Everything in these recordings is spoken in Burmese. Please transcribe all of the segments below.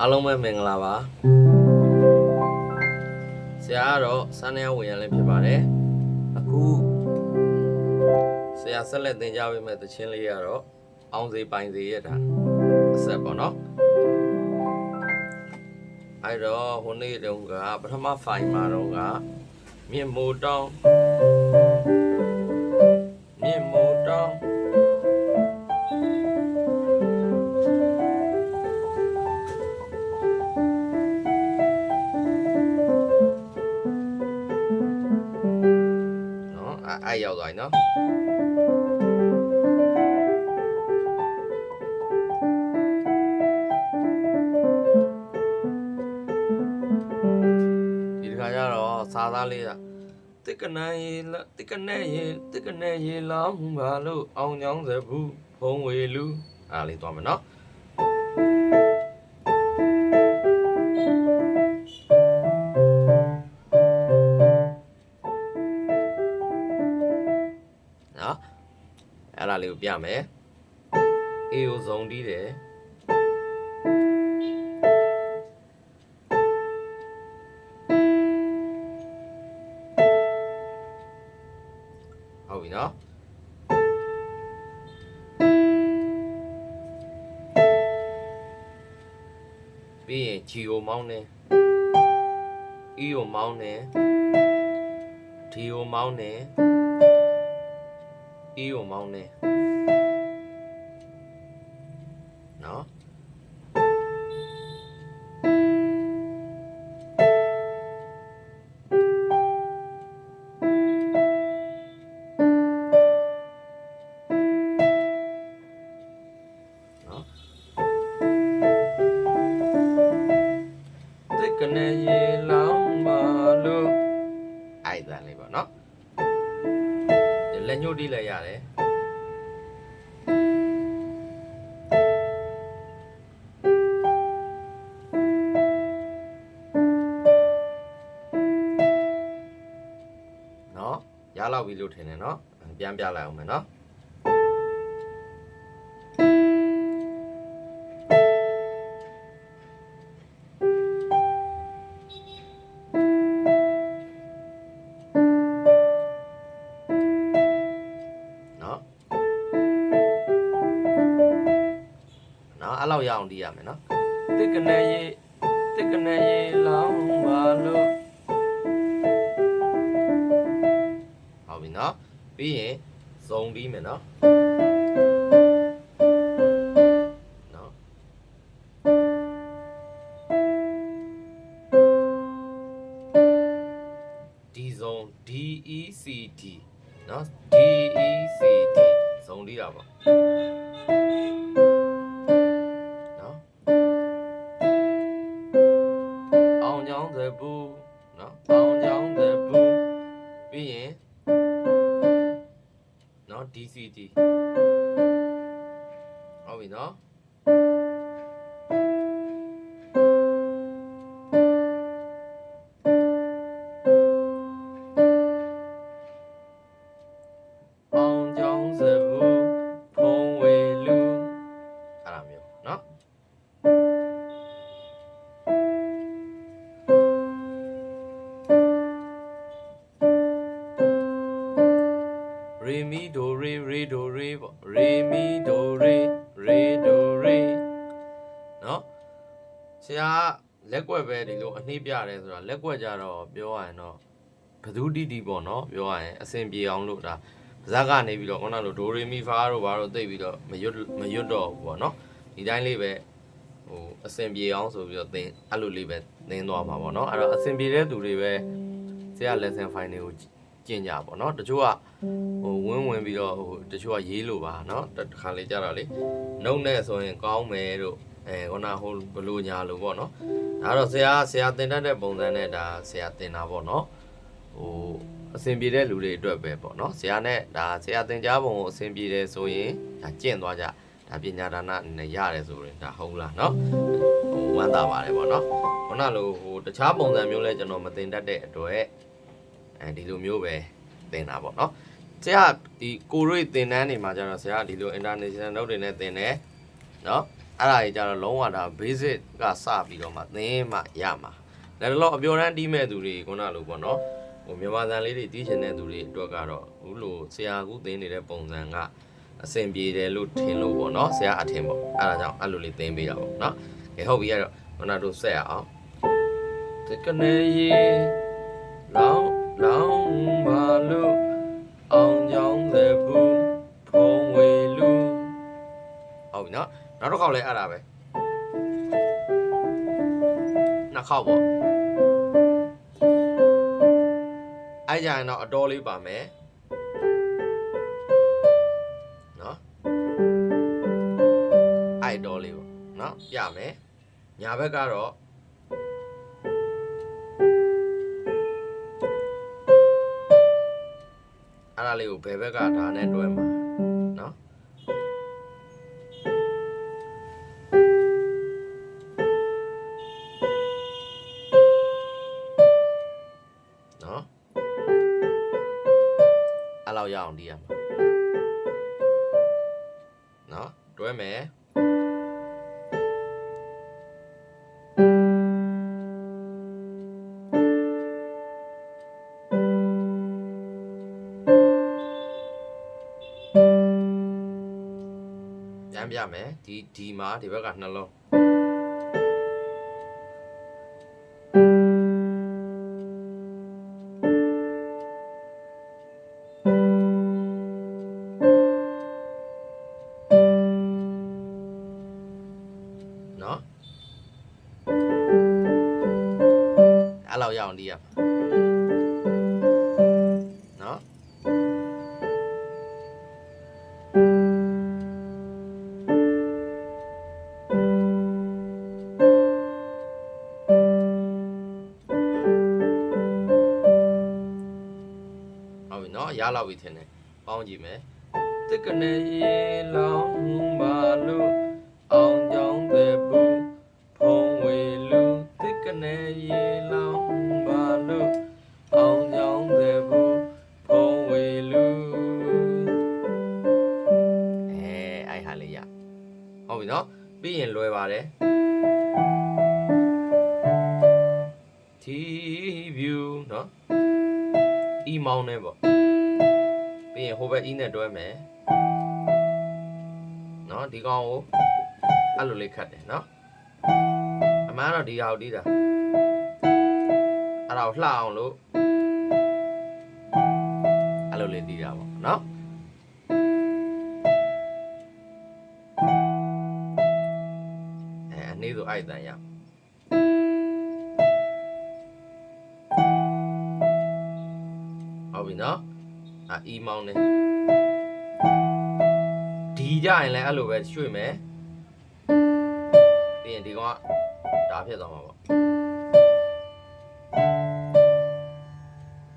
အားလုံးပဲမင်္ဂလာပါဆရာကတော့စန်းနေဝင်ရလည်းဖြစ်ပါတယ်အခုဆရာဆက်လက်သင်ကြားပေးမယ့်သချင်းလေးကတော့အောင်စေပိုင်စေရတာအဆက်ပေါ့နော်အဲ့တော့ဟိုနေ့တုန်းကပထမဖိုင်မှာတော့ကမြင့်မိုးတောင်းမြင့်မိုးတောင်း အဲ့အဲ့ရောက်သွားပြီနော်ဒီတခါကျတော့စားသားလေးကတစ်ကနန်းရေလတစ်ကနဲ့ရေတစ်ကနဲ့ရေလောင်းပါလို့အောင်ညောင်းစဘူးဖုံးဝေလူအားလေးသွားမယ်နော်နော် ပြမယ်အေကိုဇုံတီးတယ်ဟုတ်ပြီနော်ပြီးရင်ဂျီကိုမောင်းတယ်အီကိုမောင်းတယ်ဒီကိုမောင်းတယ်အီကိုမောင်းတယ် ဒီလက်ညှိုးတီးလိုက်ရတယ်နော်ရလောက်ပြီလို့ထင်တယ်နော်ပြန်ပြလိုက်အောင်မယ်နော်နော် ရအောင်တီးရမယ်နော်တစ်ကနေရေတစ်ကနေရေလောင်းပါလို့ဟုတ်ပြီနော်ပြီးရင်ဇုံတီးမယ်နော်နော် နော်အောင်ကြောင်းသဘူးပြီးရင်နော် D C D ဟုတ်ပြီနော် ဆရာလက်ွက်ပဲဒီလိုအနှိမ့်ပြတယ်ဆိုတာလက်ွက်ကြတော့ပြောရရင်တော့ဘသူတိတိပေါ့နော်ပြောရရင်အစဉ်ပြေအောင်လို့ဒါပါဇက်ကနေပြီးတော့ခုနလိုဒိုရီမီဖာတို့ဘာတို့သိပ်ပြီးတော့မရွတ်မရွတ်တော့ဘူးပေါ့နော်ဒီတိုင်းလေးပဲဟိုအစဉ်ပြေအောင်ဆိုပြီးတော့သင်အဲ့လိုလေးပဲသင်သွားမှာပေါ့နော်အဲ့တော့အစဉ်ပြေတဲ့သူတွေပဲဆရာ lesson file တွေကိုကျင့်ကြပေါ့နော်တချို့ကဟိုဝင်းဝင်ပြီးတော့ဟိုတချို့ကရေးလို့ပါနော်တခါလေးကြတော့လေနှုတ်နဲ့ဆိုရင်ကောင်းမယ်တို့ အဲခုနဟိုဘလို့ညာလို့ပေါ့နော်ဒါတော့ဆရာဆရာတင်တတ်တဲ့ပုံစံနဲ့ဒါဆရာတင်တာပေါ့နော်ဟိုအဆင်ပြေတဲ့လူတွေအတွက်ပဲပေါ့နော်ဆရာနဲ့ဒါဆရာတင်ကြားပုံကိုအဆင်ပြေတယ်ဆိုရင်ဒါကျင့်သွားကြဒါပညာဒါနနဲ့ရတယ်ဆိုရင်ဒါဟုတ်လားနော်ဟိုဝမ်းသာပါတယ်ပေါ့နော်ခုနလိုဟိုတခြားပုံစံမျိုးလဲကျွန်တော်မတင်တတ်တဲ့အတွက်အဲဒီလိုမျိုးပဲတင်တာပေါ့နော်ဆရာဒီကိုရိတ်သင်တန်းတွေမှာကျတော့ဆရာဒီလို international note တွေနဲ့သင်တယ်နော် အဲ့ဒါကြီးကြတော့လုံးဝဒါ basic ကစပြီးတော့မှသင်မှရမှာဒါတော့အပြောတန်းတီးမဲ့သူတွေခုနလိုပေါ့နော်ဟိုမြန်မာသံလေးတွေတီးချင်တဲ့သူတွေအတွက်ကတော့ဘူးလို့ဆရာကူသင်နေတဲ့ပုံစံကအဆင်ပြေတယ်လို့ထင်လို့ပေါ့နော်ဆရာအထင်ပေါ့အဲ့ဒါကြောင့်အဲ့လိုလေးသင်ပေးတာပေါ့နော်ကဲဟုတ်ပြီအဲ့တော့ခုနတို့ဆက်ရအောင်တကနေရေ လဲအဲ့ဒါပဲနှစ်ခေါက်ပေါ့အဲ့ကြရင်တော့အတော်လေးပါမယ်နော်အဲ့တော်လေးပေါ့နော်ပြမယ်ညာဘက်ကတော့အဲ့ဒါလေးကိုဘယ်ဘက်ကဒါနဲ့တွဲမှာ လောက်ရအောင်တီးရမှာနော်တွဲမယ်ပြန်ပြမယ်ဒီဒီမှာဒီဘက်ကနှလုံး အဲ့လောက် င်းတယ်ပေါ့ပြီးရင်ဟိုဘက်အီးနဲ့တွဲမယ်နော်ဒီကောင်ကိုအဲ့လိုလေးခတ်တယ်နော်အမှန်တော့ဒီဟာကိုတီးတာအဲ့ဒါကိုလှအောင်လို့အဲ့လိုလေးတီးတာပေါ့နော်အဲအနေဆိုအိုက်တန်ရအောင် ဟုတ်ပြီနော်အာအီမောင်းနေဒီကြရင်လည်းအဲ့လိုပဲရွှေ့မယ်ပြီးရင်ဒီကောင်ကဒါဖြစ်သွားမှာပေါ့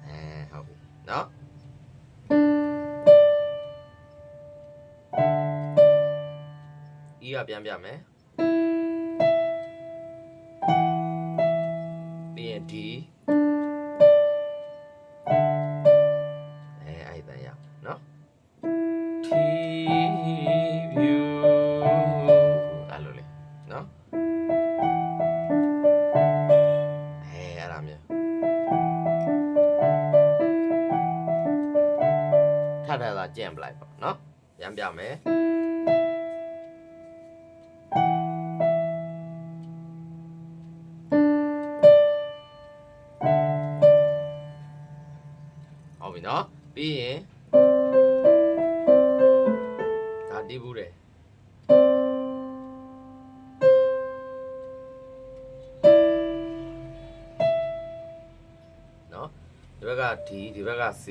အဲဟုတ်ပြီနော်အီကပြန်ပြမယ် ပြန်ပြမယ်ဟုတ်ပြီနော်ပြီးရင်ဒါတီးဘူးတယ်နော်ဒီဘက်က D ဒီဘက်က C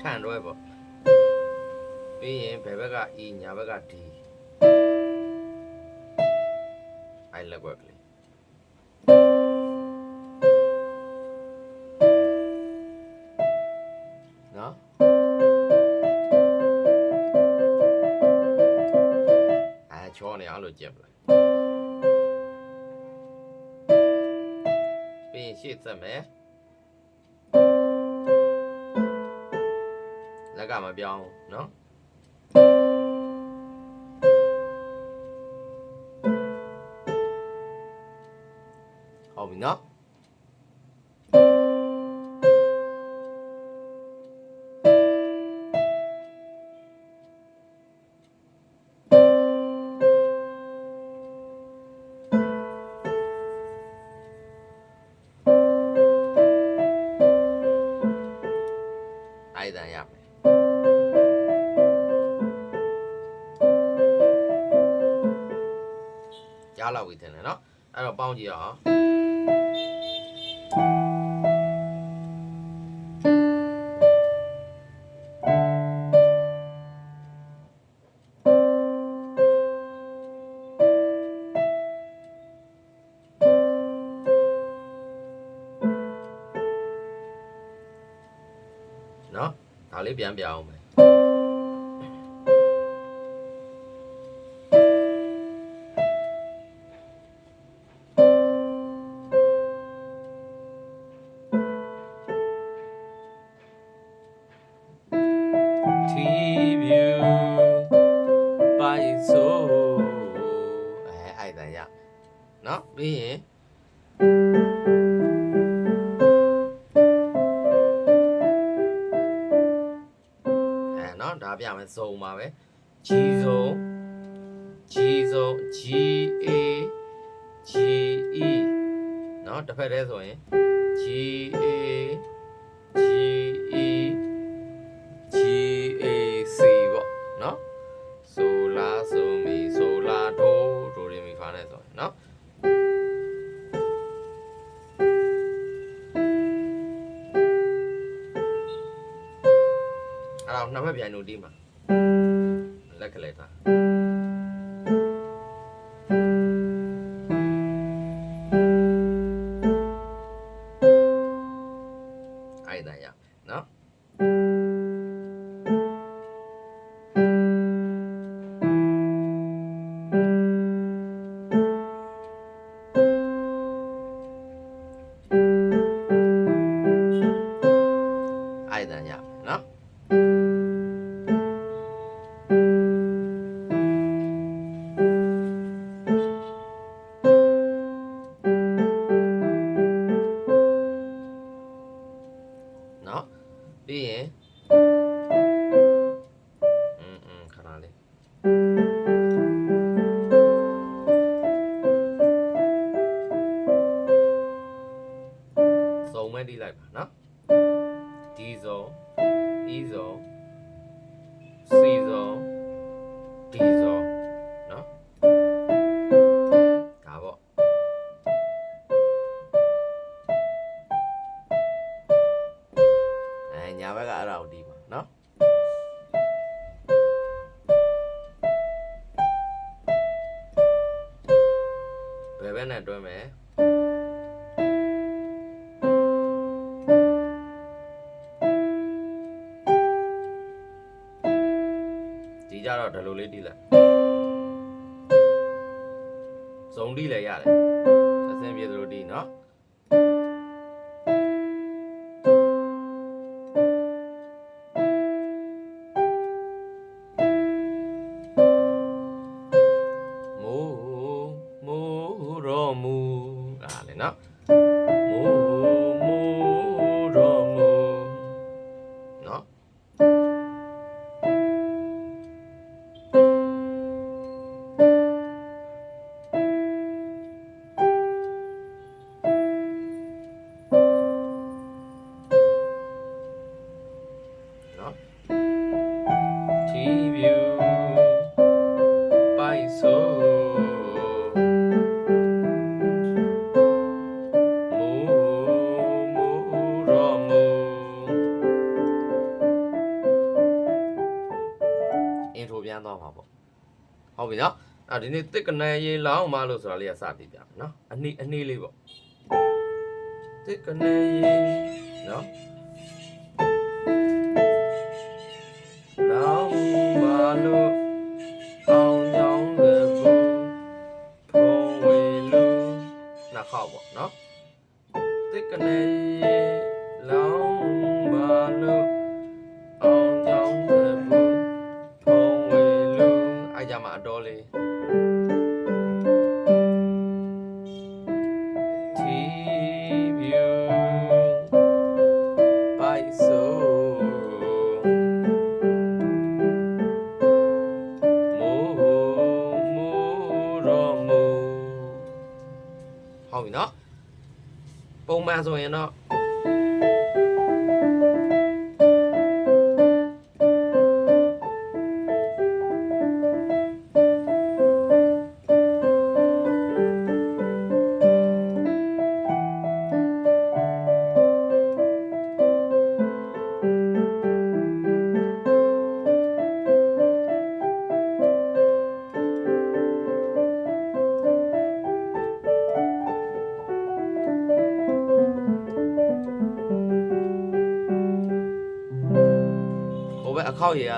ထန်တွဲပေါ့ ပြီးရင်ဘယ်ဘက်က E ညာဘက်က D အဲ့လက်ကွက်ကလေးနော်အဲချောနေအောင်လို့ကြက်ပလိုက်ပြီးရင်ရှေ့သက်မယ်လက်ကမပြောင်းဘူးနော် 青みな。没变表嘛 ပြမယ်ဇုံပါပဲ G ဇုံ G ဇုံ G A G E เนาะတစ်ဖက်တည်းဆိုရင် G A melodi mah. Lek leta. တော့ဒီလိုလေးတီးလိုက်ဇုံတီးလည်းရတယ်ဆက်စင်းပြေသလိုတီးနော် ဒါဒီနေ့တစ်ကနန်ရေလောင်းမလို့ဆိုတာလေးကစပြီးပြမယ်နော်အနည်းအနည်းလေးပေါ့တစ်ကနန်ရေနော် ပုံမှန်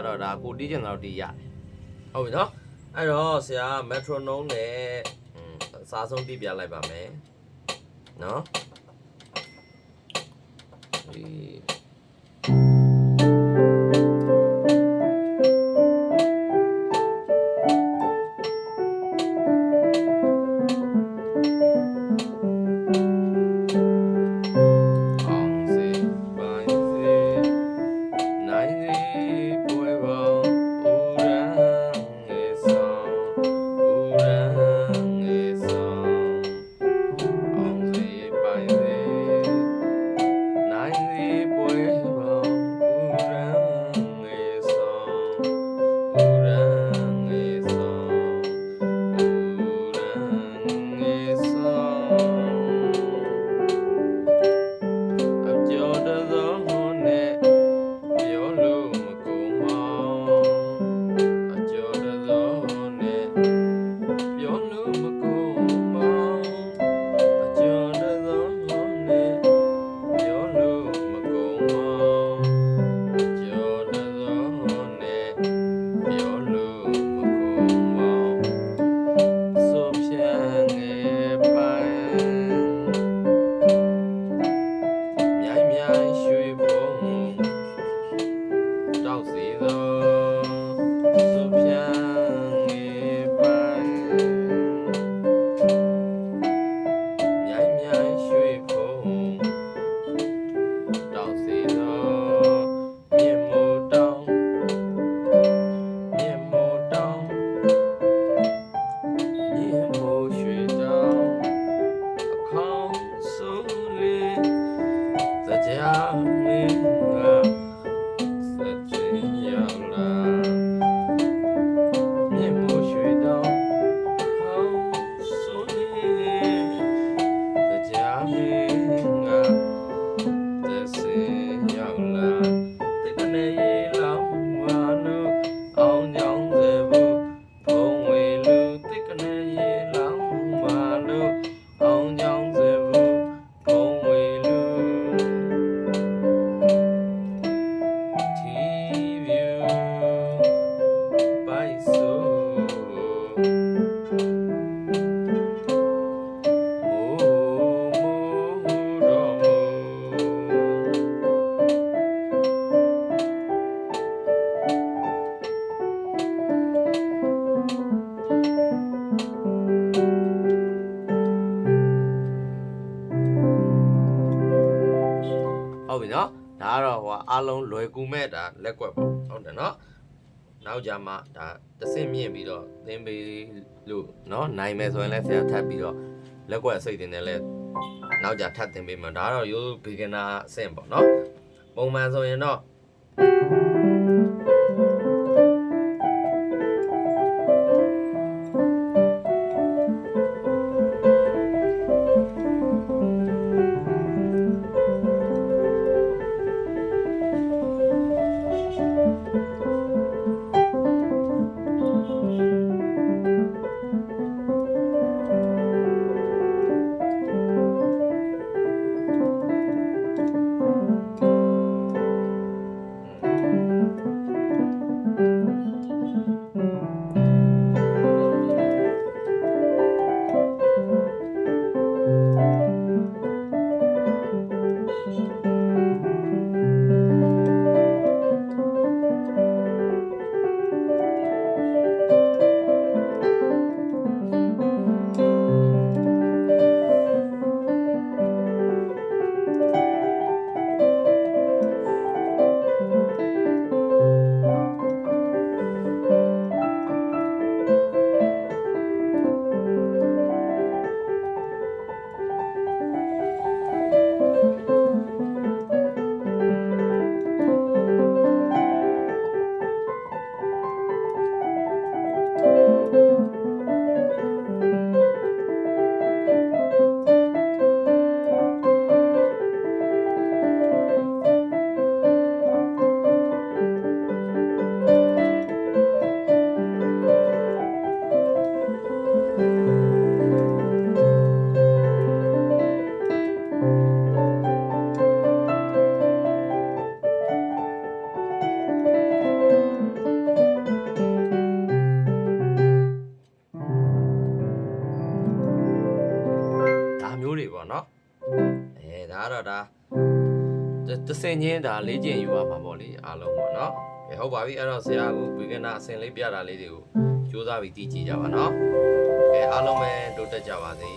တော့ဒါကိုတီးချင်တော့တီးရတယ်ဟုတ်ပြီနော်အဲ့တော့ဆရာ metronome နဲ့อืมအစားဆုံးတီးပြလိုက်ပါမယ်နော်ဒီ အားလုံးလွယ်ကူမဲ့ဒါလက်ကွက်ပေါ့။ဟုတ်တယ်နော်။နောက်ကြမှာဒါတစ်ဆင့်မြင့်ပြီးတော့သင်ပေးလို့နော်နိုင်မယ်ဆိုရင်လည်းဆရာထပ်ပြီးတော့လက်ကွက်စိတ်တင်တယ်လဲနောက်ကြထပ်သင်ပေးမှာဒါကတော့ရိုး beginner အဆင့်ပေါ့နော်။ပုံမှန်ဆိုရင်တော့ တစင်ချင်းဒါလေ့ကျင့်ယူရမှာပေါ့လေအားလုံးပေါ့နော်ကဲဟုတ်ပါပြီအဲ့တော့ဆရာက beginner အဆင်လေးပြတာလေးတွေကိုစူးစမ်းပြီးတည်ကြည့်ကြပါနော်ကဲအားလုံးပဲတိုးတက်ကြပါစေ